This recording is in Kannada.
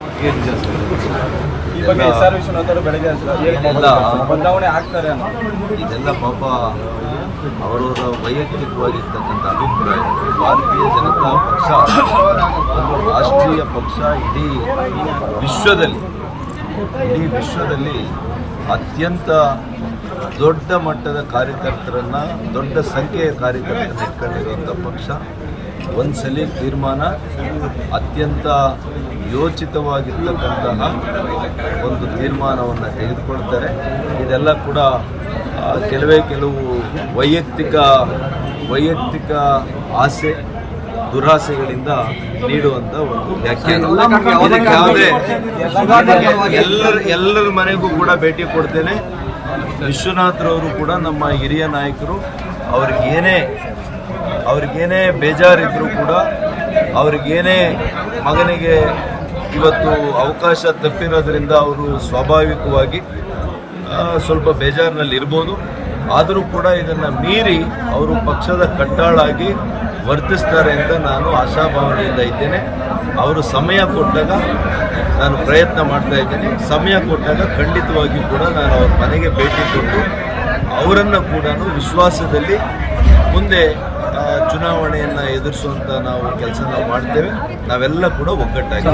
ಈ ಬಗ್ಗೆ ಎಸ್ ಆರ್ ವಿಶ್ವನಾಥ್ ಅವರು ಬೆಳಗ್ಗೆ ಬದಲಾವಣೆ ಆಗ್ತಾರೆ ಇದೆಲ್ಲ ಪಾಪ ಅವರವರ ವೈಯಕ್ತಿಕವಾಗಿರ್ತಕ್ಕಂಥ ಅಭಿಪ್ರಾಯ. ಭಾರತೀಯ ಜನತಾ ಪಕ್ಷ ಒಂದು ರಾಷ್ಟ್ರೀಯ ಪಕ್ಷ ಇಡೀ ವಿಶ್ವದಲ್ಲಿ ಇಡೀ ವಿಶ್ವದಲ್ಲಿ ಅತ್ಯಂತ ದೊಡ್ಡ ಮಟ್ಟದ ಕಾರ್ಯಕರ್ತರನ್ನು, ದೊಡ್ಡ ಸಂಖ್ಯೆಯ ಕಾರ್ಯಕರ್ತರನ್ನು ಇಟ್ಕೊಂಡಿರುವಂಥ ಪಕ್ಷ. ಒಂದ್ಸಲಿ ತೀರ್ಮಾನ ಅತ್ಯಂತ ಯೋಚಿತವಾಗಿರ್ತಕ್ಕಂತಹ ಒಂದು ತೀರ್ಮಾನವನ್ನು ತೆಗೆದುಕೊಳ್ತಾರೆ. ಇದೆಲ್ಲ ಕೂಡ ಕೆಲವೇ ಕೆಲವು ವೈಯಕ್ತಿಕ ವೈಯಕ್ತಿಕ ಆಸೆ. ದುರಾಸೆಗಳಿಂದ ನೀಡುವಂತ ಒಂದು ವ್ಯಾಖ್ಯಾನ. ಇದಕ್ಕೆ ಯಾವುದೇ ಎಲ್ಲರ ಎಲ್ಲರ ಮನೆಗೂ ಕೂಡ ಭೇಟಿ ಕೊಡ್ತೇನೆ. ವಿಶ್ವನಾಥ್ರವರು ಕೂಡ ನಮ್ಮ ಹಿರಿಯ ನಾಯಕರು. ಅವ್ರಿಗೇನೇ ಅವ್ರಿಗೇನೇ ಬೇಜಾರಿದ್ರು ಕೂಡ ಅವ್ರಿಗೇನೇ ಮಗನಿಗೆ ಇವತ್ತು ಅವಕಾಶ ತಪ್ಪಿರೋದ್ರಿಂದ ಅವರು ಸ್ವಾಭಾವಿಕವಾಗಿ ಸ್ವಲ್ಪ ಬೇಜಾರಿನಲ್ಲಿ ಇರ್ಬೋದು ಆದರೂ ಕೂಡ ಇದನ್ನು ಮೀರಿ ಅವರು ಪಕ್ಷದ ಕಟ್ಟಾಳಾಗಿ ವರ್ತಿಸ್ತಾರೆ ಅಂತ ನಾನು ಆಶಾಭಾವನೆಯಿಂದ ಇದ್ದೇನೆ. ಅವರು ಸಮಯ ಕೊಟ್ಟಾಗ ನಾನು ಪ್ರಯತ್ನ ಮಾಡ್ತಾ ಇದ್ದೇನೆ. ಸಮಯ ಕೊಟ್ಟಾಗ ಖಂಡಿತವಾಗಿಯೂ ಕೂಡ ನಾನು ಅವ್ರ ಮನೆಗೆ ಭೇಟಿ ಕೊಟ್ಟು ಅವರನ್ನು ಕೂಡ ವಿಶ್ವಾಸದಲ್ಲಿ ಮುಂದೆ ಚುನಾವಣೆಯನ್ನು ಎದುರಿಸುವಂಥ ನಾವು ಕೆಲಸ ನಾವು ಮಾಡ್ತೇವೆ. ನಾವೆಲ್ಲ ಕೂಡ ಒಗ್ಗಟ್ಟಾಗಿ